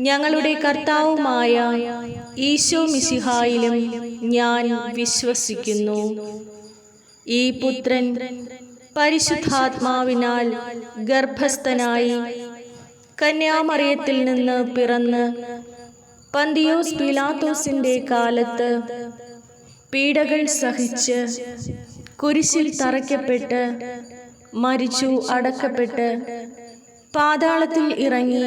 ഞങ്ങളുടെ കർത്താവുമായ ഈശോ മിശിഹായിലും ഞാൻ വിശ്വസിക്കുന്നു. ഈ പുത്രൻ പരിശുദ്ധാത്മാവിനാൽ ഗർഭസ്ഥനായി കന്യാമറിയത്തിൽ നിന്ന് പിറന്ന് പന്തിയോസ് പിലാത്തോസിന്റെ കാലത്ത് പീഡകൾ സഹിച്ച് കുരിശിൽ തറയ്ക്കപ്പെട്ട് മരിച്ചു അടക്കപ്പെട്ട് പാതാളത്തിൽ ഇറങ്ങി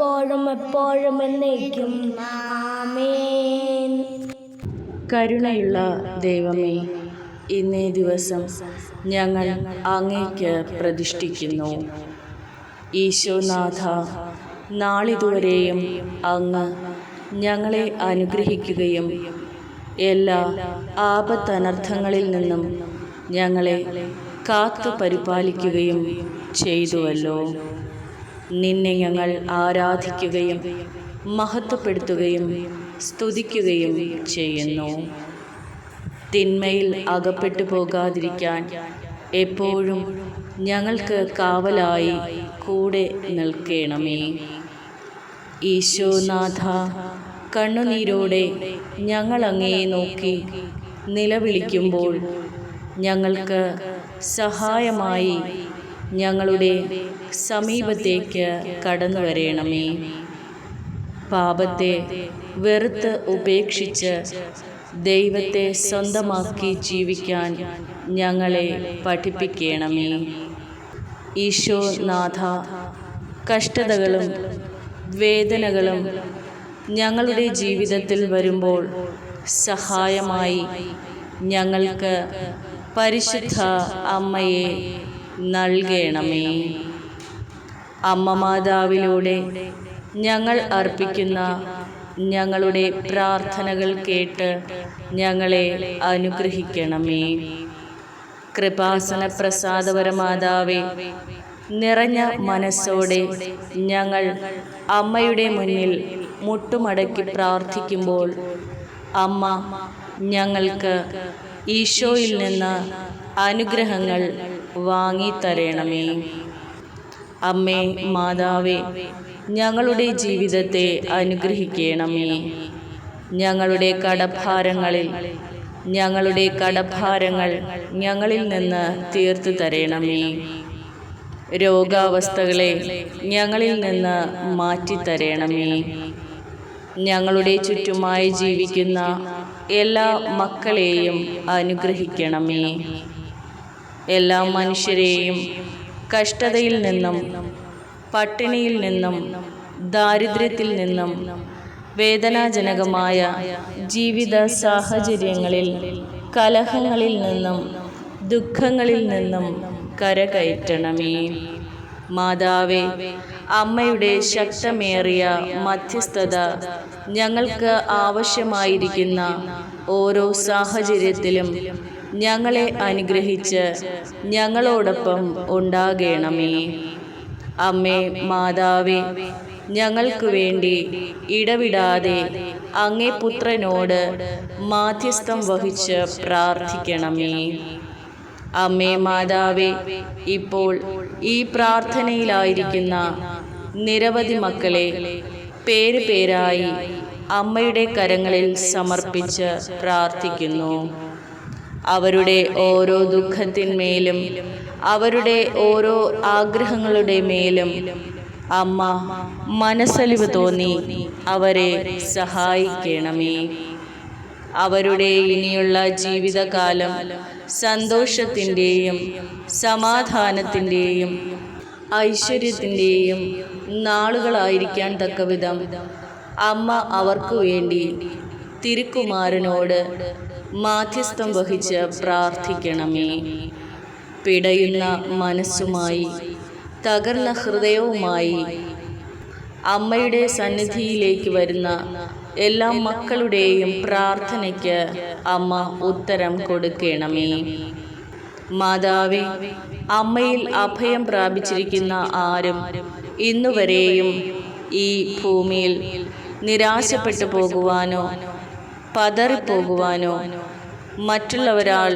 ഇപ്പോഴും എപ്പോഴും എന്നേക്കും. ആമേൻ. കരുണയുള്ള ദൈവമേ ഇന്നേ ദിവസം ഞങ്ങൾ അങ്ങേക്ക് പ്രതിഷ്ഠിക്കുന്നു. ഈശോനാഥ നാളിതുവരെയും അങ്ങ് ഞങ്ങളെ അനുഗ്രഹിക്കുകയും എല്ലാ ആപത്തനർത്ഥങ്ങളിൽ നിന്നും ഞങ്ങളെ കാത്തു പരിപാലിക്കുകയും ചെയ്തുവല്ലോ. നിന്നെ ഞങ്ങൾ ആരാധിക്കുകയും മഹത്വപ്പെടുത്തുകയും സ്തുതിക്കുകയും ചെയ്യുന്നു. തിന്മയിൽ അകപ്പെട്ടു പോകാതിരിക്കാൻ എപ്പോഴും ഞങ്ങൾക്ക് കാവലായി കൂടെ നിൽക്കണമേ. ഈശോനാഥ കണ്ണുനീരോടെ ഞങ്ങൾ അങ്ങയെ നോക്കി നിലവിളിക്കുമ്പോൾ ഞങ്ങൾക്ക് സഹായമായി ഞങ്ങളുടെ സമീപത്തേക്ക് കടന്നു വരേണമേ. പാപത്തെ വെറുത്ത് ഉപേക്ഷിച്ച് ദൈവത്തെ സ്വന്തമാക്കി ജീവിക്കാൻ ഞങ്ങളെ പഠിപ്പിക്കണമേ. ഈശോ നാഥ കഷ്ടതകളും വേദനകളും ഞങ്ങളുടെ ജീവിതത്തിൽ വരുമ്പോൾ സഹായമായി ഞങ്ങൾക്ക് പരിശുദ്ധ അമ്മയെ നൽകണമേ. അമ്മ മാതാവിലൂടെ ഞങ്ങൾ അർപ്പിക്കുന്ന ഞങ്ങളുടെ പ്രാർത്ഥനകൾ കേട്ട് ഞങ്ങളെ അനുഗ്രഹിക്കണമേ. കൃപാസന പ്രസാദപരമാതാവേ നിറഞ്ഞ മനസ്സോടെ ഞങ്ങൾ അമ്മയുടെ മുന്നിൽ മുട്ടുമടക്കി പ്രാർത്ഥിക്കുമ്പോൾ അമ്മ ഞങ്ങൾക്ക് ഈശോയിൽ നിന്ന് അനുഗ്രഹങ്ങൾ വാങ്ങിത്തരണമേ. അമ്മേ മാതാവേ ഞങ്ങളുടെ ജീവിതത്തെ അനുഗ്രഹിക്കണമേ. ഞങ്ങളുടെ കടഭാരങ്ങളിൽ ഞങ്ങളുടെ കടഭാരങ്ങൾ ഞങ്ങളിൽ നിന്ന് തീർത്തു തരണമേ. രോഗാവസ്ഥകളെ ഞങ്ങളിൽ നിന്ന് മാറ്റിത്തരണമേ ഞങ്ങളുടെ ചുറ്റുമായി ജീവിക്കുന്ന എല്ലാ മക്കളെയും അനുഗ്രഹിക്കണമേ. എല്ലാ മനുഷ്യരെയും കഷ്ടതയിൽ നിന്നും പട്ടിണിയിൽ നിന്നും ദാരിദ്ര്യത്തിൽ നിന്നും വേദനാജനകമായ ജീവിത സാഹചര്യങ്ങളിൽ കലഹങ്ങളിൽ നിന്നും ദുഃഖങ്ങളിൽ നിന്നും കരകയറ്റണമേ. മാതാവേ അമ്മയുടെ ശക്തമേറിയ മധ്യസ്ഥത ഞങ്ങൾക്ക് ആവശ്യമായിരിക്കുന്ന ഓരോ സാഹചര്യത്തിലും ഞങ്ങളെ അനുഗ്രഹിച്ച് ഞങ്ങളോടൊപ്പം ഉണ്ടാകണമേ. അമ്മേ മാതാവേ ഞങ്ങൾക്ക് വേണ്ടി ഇടവിടാതെ അങ്ങേ പുത്രനോട് മാധ്യസ്ഥം വഹിച്ച് പ്രാർത്ഥിക്കണമേ. അമ്മേ മാതാവേ ഇപ്പോൾ ഈ പ്രാർത്ഥനയിലായിരിക്കുന്ന നിരവധി മക്കളെ പേര് പേരായി അമ്മയുടെ കരങ്ങളിൽ സമർപ്പിച്ച് പ്രാർത്ഥിക്കുന്നു. അവരുടെ ഓരോ ദുഃഖത്തിന്മേലും അവരുടെ ഓരോ ആഗ്രഹങ്ങളുടെ മേലും അമ്മ മനസ്സലിവ് തോന്നി അവരെ സഹായിക്കണമേ. അവരുടെ ഇനിയുള്ള ജീവിതകാലം സന്തോഷത്തിന്റെയും സമാധാനത്തിന്റെയും ഐശ്വര്യത്തിന്റെയും നാളുകളായിരിക്കാൻ തക്കവിധം അമ്മ അവർക്ക് വേണ്ടി തിരുക്കുമാരനോട് മാധ്യസ്ഥം വഹിച്ച് പ്രാർത്ഥിക്കണമേ. പിടയുന്ന മനസ്സുമായി തകർന്ന ഹൃദയവുമായി അമ്മയുടെ സന്നിധിയിലേക്ക് വരുന്ന എല്ലാ മക്കളുടെയും പ്രാർത്ഥനയ്ക്ക് അമ്മ ഉത്തരം കൊടുക്കണമേ. മാതാവേ അമ്മയിൽ അഭയം പ്രാപിച്ചിരിക്കുന്ന ആരും ഇന്നുവരെയും ഈ ഭൂമിയിൽ നിരാശപ്പെട്ടു പോകുവാനോ പതറിപ്പോകുവാനോ മറ്റുള്ളവരാൾ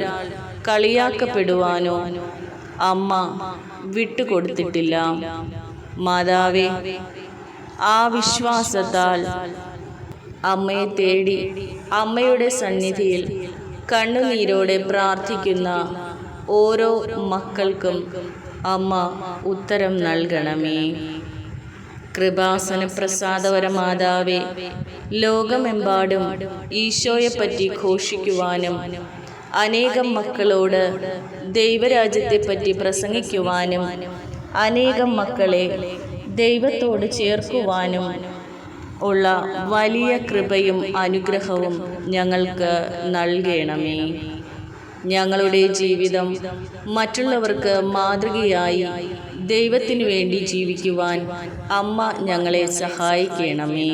കളിയാക്കപ്പെടുവാനോ അമ്മ വിട്ടുകൊടുത്തിട്ടില്ല. മാതാവേ ആ വിശ്വാസത്താൽ അമ്മയെ തേടി അമ്മയുടെ സന്നിധിയിൽ കണ്ണുനീരോടെ പ്രാർത്ഥിക്കുന്ന ഓരോ മക്കൾക്കും അമ്മ ഉത്തരം നൽകണമേ. കൃപാസന പ്രസാദവര മാതാവേ ലോകമെമ്പാടും ഈശോയെപ്പറ്റി ഘോഷിക്കുവാനും അനേകം മക്കളോട് ദൈവരാജ്യത്തെപ്പറ്റി പ്രസംഗിക്കുവാനും അനേകം മക്കളെ ദൈവത്തോട് ചേർക്കുവാനും ഉള്ള വലിയ കൃപയും അനുഗ്രഹവും ഞങ്ങൾക്ക് നൽകണമേ. ഞങ്ങളുടെ ജീവിതം മറ്റുള്ളവർക്ക് മാതൃകയായി ദൈവത്തിനു വേണ്ടി ജീവിക്കുവാൻ അമ്മ ഞങ്ങളെ സഹായിക്കണമേ.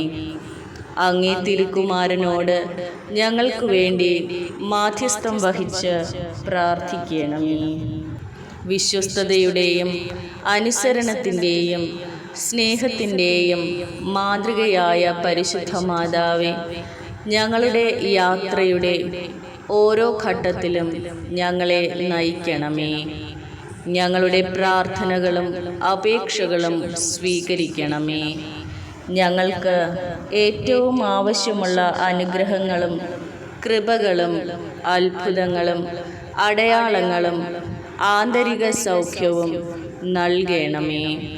അങ്ങേ തിരുക്കുമാരനോട് ഞങ്ങൾക്ക് വേണ്ടി മാധ്യസ്ഥം വഹിച്ച് പ്രാർത്ഥിക്കണമേ. വിശ്വസ്തതയുടെയും അനുസരണത്തിന്റെയും സ്നേഹത്തിന്റെയും മാതൃകയായ പരിശുദ്ധ മാതാവേ ഞങ്ങളുടെ യാത്രയുടെ ഓരോ ഘട്ടത്തിലും ഞങ്ങളെ നയിക്കണമേ. ഞങ്ങളുടെ പ്രാർത്ഥനകളും അപേക്ഷകളും സ്വീകരിക്കണമേ. ഞങ്ങൾക്ക് ഏറ്റവും ആവശ്യമുള്ള അനുഗ്രഹങ്ങളും കൃപകളും അത്ഭുതങ്ങളും അടയാളങ്ങളും ആന്തരിക സൗഖ്യവും നൽകണമേ.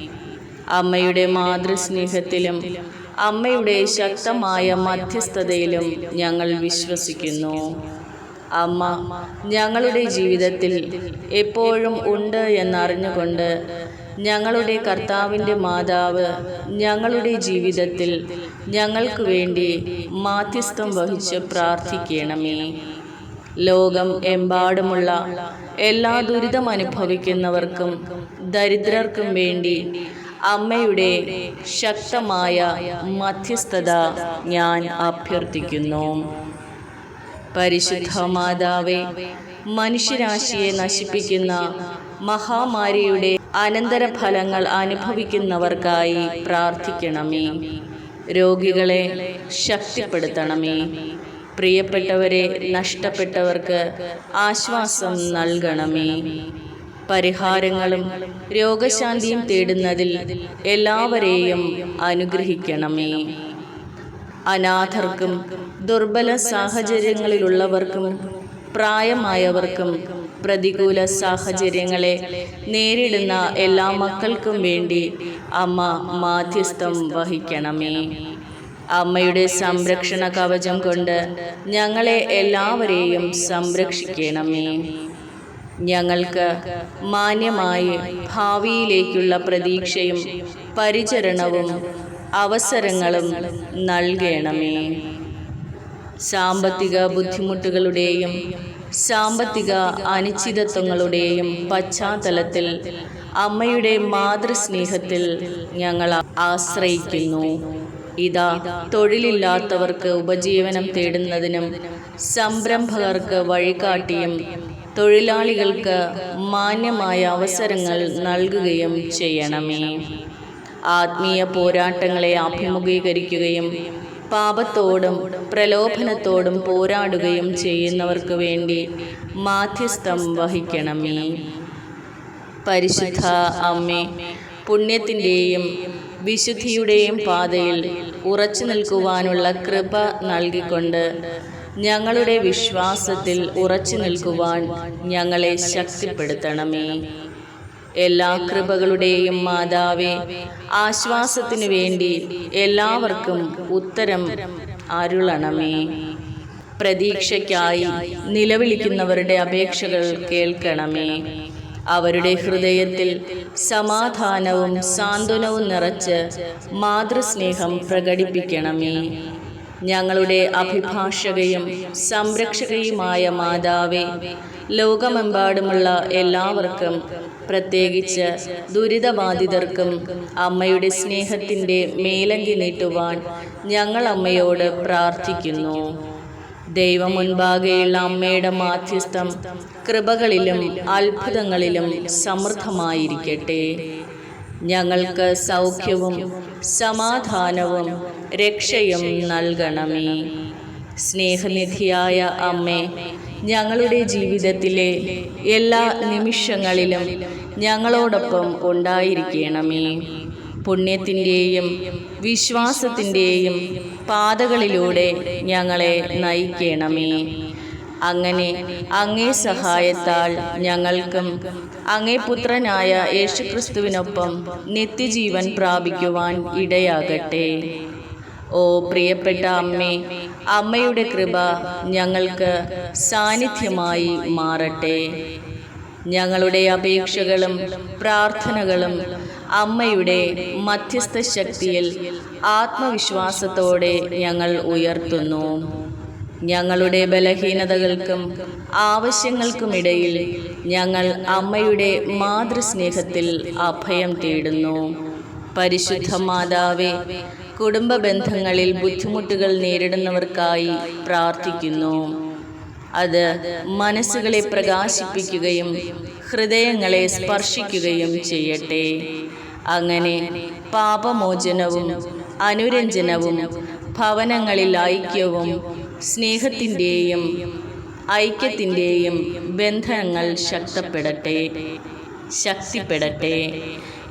അമ്മയുടെ മാതൃസ്നേഹത്തിലും അമ്മയുടെ ശക്തമായ മധ്യസ്ഥതയിലും ഞങ്ങൾ വിശ്വസിക്കുന്നു. അമ്മ ഞങ്ങളുടെ ജീവിതത്തിൽ എപ്പോഴും ഉണ്ട് എന്നറിഞ്ഞുകൊണ്ട് ഞങ്ങളുടെ കർത്താവിന്റെ മാതാവ് ഞങ്ങളുടെ ജീവിതത്തിൽ ഞങ്ങൾക്ക് വേണ്ടി മാധ്യസ്ഥം വഹിച്ച് പ്രാർത്ഥിക്കണമേ. ലോകം എമ്പാടുമുള്ള എല്ലാ ദുരിതം അനുഭവിക്കുന്നവർക്കും ദരിദ്രർക്കും വേണ്ടി അമ്മയുടെ ശക്തമായ മധ്യസ്ഥത ഞാൻ അഭ്യർത്ഥിക്കുന്നു. പരിശുദ്ധ മാതാവേ മനുഷ്യരാശിയെ നശിപ്പിക്കുന്ന മഹാമാരിയുടെ അനന്തരഫലങ്ങൾ അനുഭവിക്കുന്നവർക്കായി പ്രാർത്ഥിക്കണമേ. രോഗികളെ ശക്തിപ്പെടുത്തണമേ. പ്രിയപ്പെട്ടവരെ നഷ്ടപ്പെട്ടവർക്ക് ആശ്വാസം നൽകണമേ. പരിഹാരങ്ങളും രോഗശാന്തിയും തേടുന്നതിൽ എല്ലാവരെയും അനുഗ്രഹിക്കണമേ. അനാഥർക്കും ദുർബല സാഹചര്യങ്ങളിലുള്ളവർക്കും പ്രായമായവർക്കും പ്രതികൂല സാഹചര്യങ്ങളെ നേരിടുന്ന എല്ലാ മക്കൾക്കും വേണ്ടി അമ്മ മാധ്യസ്ഥം വഹിക്കണമേ. അമ്മയുടെ സംരക്ഷണ കവചം കൊണ്ട് ഞങ്ങളെ എല്ലാവരെയും സംരക്ഷിക്കണമേ. ഞങ്ങൾക്ക് മാന്യമായി ഭാവിയിലേക്കുള്ള പ്രതീക്ഷയും പരിചരണവും അവസരങ്ങളും നൽകണമേ. സാമ്പത്തിക ബുദ്ധിമുട്ടുകളുടെയും സാമ്പത്തിക അനിശ്ചിതത്വങ്ങളുടെയും പശ്ചാത്തലത്തിൽ അമ്മയുടെ മാതൃസ്നേഹത്തിൽ ഞങ്ങൾ ആശ്രയിക്കുന്നു. ഇതാ തൊഴിലില്ലാത്തവർക്ക് ഉപജീവനം തേടുന്നതിനും സംരംഭകർക്ക് വഴികാട്ടിയും തൊഴിലാളികൾക്ക് മാന്യമായ അവസരങ്ങൾ നൽകുകയും ചെയ്യണമേ. ആത്മീയ പോരാട്ടങ്ങളെ അഭിമുഖീകരിക്കുകയും പാപത്തോടും പ്രലോഭനത്തോടും പോരാടുകയും ചെയ്യുന്നവർക്ക് വേണ്ടി മാധ്യസ്ഥം വഹിക്കണമേ. പരിശുദ്ധ അമ്മേ പുണ്യത്തിന്റെയും വിശുദ്ധിയുടെയും പാതയിൽ ഉറച്ചു നിൽക്കുവാനുള്ള കൃപ നൽകിക്കൊണ്ട് ഞങ്ങളുടെ വിശ്വാസത്തിൽ ഉറച്ചു നിൽക്കുവാൻ ഞങ്ങളെ ശക്തിപ്പെടുത്തണമേ. എല്ലാ കൃപകളുടെയും മാതാവേ ആശ്വാസത്തിനു വേണ്ടി എല്ലാവർക്കും ഉത്തരം അരുളണമേ. പ്രതീക്ഷയ്ക്കായി നിലവിളിക്കുന്നവരുടെ അപേക്ഷകൾ കേൾക്കണമേ. അവരുടെ ഹൃദയത്തിൽ സമാധാനവും സാന്ത്വനവും നിറച്ച് മാതൃസ്നേഹം പ്രകടിപ്പിക്കണമേ. ഞങ്ങളുടെ അഭിഭാഷകയും സംരക്ഷകയുമായ മാതാവേ ലോകമെമ്പാടുമുള്ള എല്ലാവർക്കും പ്രത്യേകിച്ച് ദുരിതബാധിതർക്കും അമ്മയുടെ സ്നേഹത്തിന്റെ മേലങ്കി നീട്ടുവാൻ ഞങ്ങൾ അമ്മയോട് പ്രാർത്ഥിക്കുന്നു. ദൈവം മുൻപാകെയുള്ള അമ്മയുടെ മാധ്യസ്ഥം കൃപകളിലും അത്ഭുതങ്ങളിലും സമൃദ്ധമായിരിക്കട്ടെ. ഞങ്ങൾക്ക് സൗഖ്യവും സമാധാനവും രക്ഷയും നൽകണമേ. സ്നേഹനിധിയായ അമ്മേ ഞങ്ങളുടെ ജീവിതത്തിലെ എല്ലാ നിമിഷങ്ങളിലും ഞങ്ങളോടൊപ്പം ഉണ്ടായിരിക്കണമേ. പുണ്യത്തിന്റെയും വിശ്വാസത്തിന്റെയും പാതകളിലൂടെ ഞങ്ങളെ നയിക്കണമേ. അങ്ങനെ അങ്ങേ സഹായത്താൽ ഞങ്ങൾക്കും അങ്ങേ പുത്രനായ യേശുക്രിസ്തുവിനൊപ്പം നിത്യജീവൻ പ്രാപിക്കുവാൻ ഇടയാകട്ടെ. ഓ പ്രിയപ്പെട്ട അമ്മേ അമ്മയുടെ കൃപ ഞങ്ങൾക്ക് സാന്നിധ്യമായി മാറട്ടെ. ഞങ്ങളുടെ അപേക്ഷകളും പ്രാർത്ഥനകളും അമ്മയുടെ മധ്യസ്ഥ ശക്തിയിൽ ആത്മവിശ്വാസത്തോടെ ഞങ്ങൾ ഉയർത്തുന്നു. ഞങ്ങളുടെ ബലഹീനതകൾക്കും ആവശ്യങ്ങൾക്കുമിടയിൽ ഞങ്ങൾ അമ്മയുടെ മാതൃസ്നേഹത്തിൽ അഭയം തേടുന്നു. പരിശുദ്ധ മാതാവേ കുടുംബ ബന്ധങ്ങളിൽ ബുദ്ധിമുട്ടുകൾ നേരിടുന്നവർക്കായി പ്രാർത്ഥിക്കുന്നു. അത് മനസ്സുകളെ പ്രകാശിപ്പിക്കുകയും ഹൃദയങ്ങളെ സ്പർശിക്കുകയും ചെയ്യട്ടെ. അങ്ങനെ പാപമോചനവും അനുരഞ്ജനവും ഭവനങ്ങളിൽ ഐക്യവും സ്നേഹത്തിന്റെയും ഐക്യത്തിന്റെയും ബന്ധങ്ങൾ ശക്തപ്പെടട്ടെ. ശക്തിപ്പെടട്ടെ.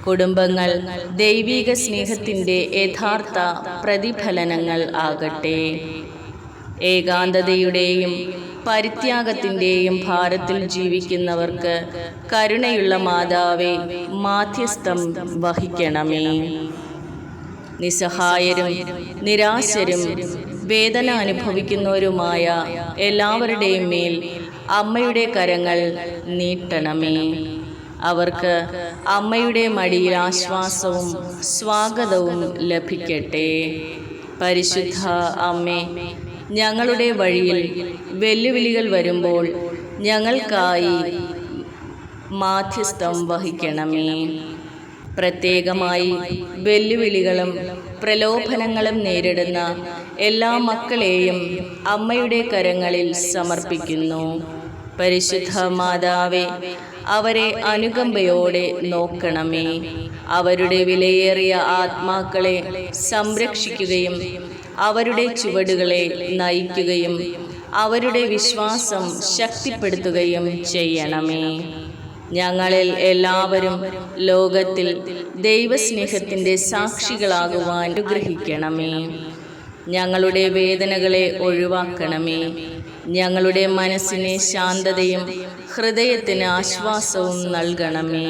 കുടുംബങ്ങൾ ദൈവിക സ്നേഹത്തിന്റെ യഥാർത്ഥ പ്രതിഫലനങ്ങൾ ആകട്ടെ. ഏകാന്തതയുടെയും പരിത്യാഗത്തിന്റെയും ഭാരത്തിൽ ജീവിക്കുന്നവർക്ക് കരുണയുള്ള മാതാവെ മാധ്യസ്ഥം വഹിക്കണമേ. നിസ്സഹായരും നിരാശരും വേദന അനുഭവിക്കുന്നവരുമായ എല്ലാവരുടെയും മേൽ അമ്മയുടെ കരങ്ങൾ നീട്ടണമേ. അവർക്ക് അമ്മയുടെ മടിയിൽ ആശ്വാസവും സ്വാഗതവും ലഭിക്കട്ടെ. പരിശുദ്ധ അമ്മേ ഞങ്ങളുടെ വഴിയിൽ വെല്ലുവിളികൾ വരുമ്പോൾ ഞങ്ങൾക്കായി മാധ്യസ്ഥം വഹിക്കണമേ. പ്രത്യേകമായി വെല്ലുവിളികളും പ്രലോഭനങ്ങളും നേരിടുന്ന എല്ലാ മക്കളെയും അമ്മയുടെ കരങ്ങളിൽ സമർപ്പിക്കുന്നു. പരിശുദ്ധ മാതാവേ അവരെ അനുകമ്പയോടെ നോക്കണമേ. അവരുടെ വിലയേറിയ ആത്മാക്കളെ സംരക്ഷിക്കുകയും അവരുടെ ചുവടുകളെ നയിക്കുകയും അവരുടെ വിശ്വാസം ശക്തിപ്പെടുത്തുകയും ചെയ്യണമേ. ഞങ്ങളിൽ എല്ലാവരും ലോകത്തിൽ ദൈവസ്നേഹത്തിന്റെ സാക്ഷികളാകുവാൻ അനുഗ്രഹിക്കണമേ. ഞങ്ങളുടെ വേദനകളെ ഒഴിവാക്കണമേ. ഞങ്ങളുടെ മനസ്സിന് ശാന്തതയും ഹൃദയത്തിന് ആശ്വാസവും നൽകണമേ.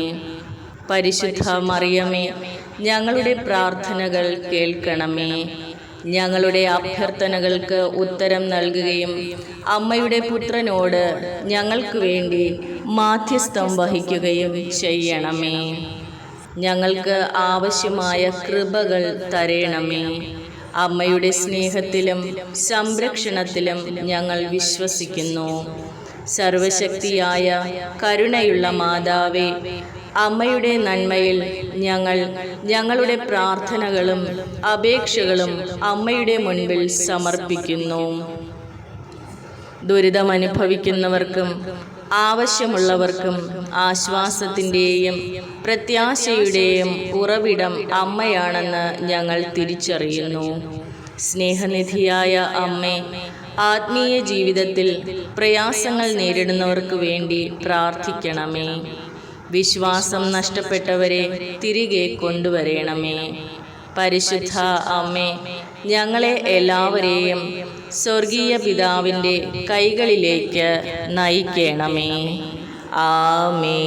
പരിശുദ്ധ മറിയമേ ഞങ്ങളുടെ പ്രാർത്ഥനകൾ കേൾക്കണമേ. ഞങ്ങളുടെ അഭ്യർത്ഥനകൾക്ക് ഉത്തരം നൽകുകയും അമ്മയുടെ പുത്രനോട് ഞങ്ങൾക്ക് വേണ്ടി മാധ്യസ്ഥം വഹിക്കുകയും ചെയ്യണമേ. ഞങ്ങൾക്ക് ആവശ്യമായ കൃപകൾ തരയണമേ അമ്മയുടെ സ്നേഹത്തിലും സംരക്ഷണത്തിലും ഞങ്ങൾ വിശ്വസിക്കുന്നു. സർവശക്തിയായ കരുണയുള്ള മാതാവേ അമ്മയുടെ നന്മയിൽ ഞങ്ങൾ ഞങ്ങളുടെ പ്രാർത്ഥനകളും അപേക്ഷകളും അമ്മയുടെ മുൻപിൽ സമർപ്പിക്കുന്നു. ദുരിതമനുഭവിക്കുന്നവർക്കും ആവശ്യമുള്ളവർക്കും ആശ്വാസത്തിന്റെയും പ്രത്യാശയുടെയും ഉറവിടം അമ്മയാണെന്ന് ഞങ്ങൾ തിരിച്ചറിയുന്നു. സ്നേഹനിധിയായ അമ്മേ ആത്മീയ ജീവിതത്തിൽ പ്രയാസങ്ങൾ നേരിടുന്നവർക്ക് വേണ്ടി പ്രാർത്ഥിക്കണമേ. വിശ്വാസം നഷ്ടപ്പെട്ടവരെ തിരികെ കൊണ്ടുവരണമേ. പരിശുദ്ധ അമ്മേ ഞങ്ങളെ എല്ലാവരെയും സ്വർഗീയ പിതാവിന്റെ കൈകളിലേക്ക് നയിക്കണമേ. ആമേ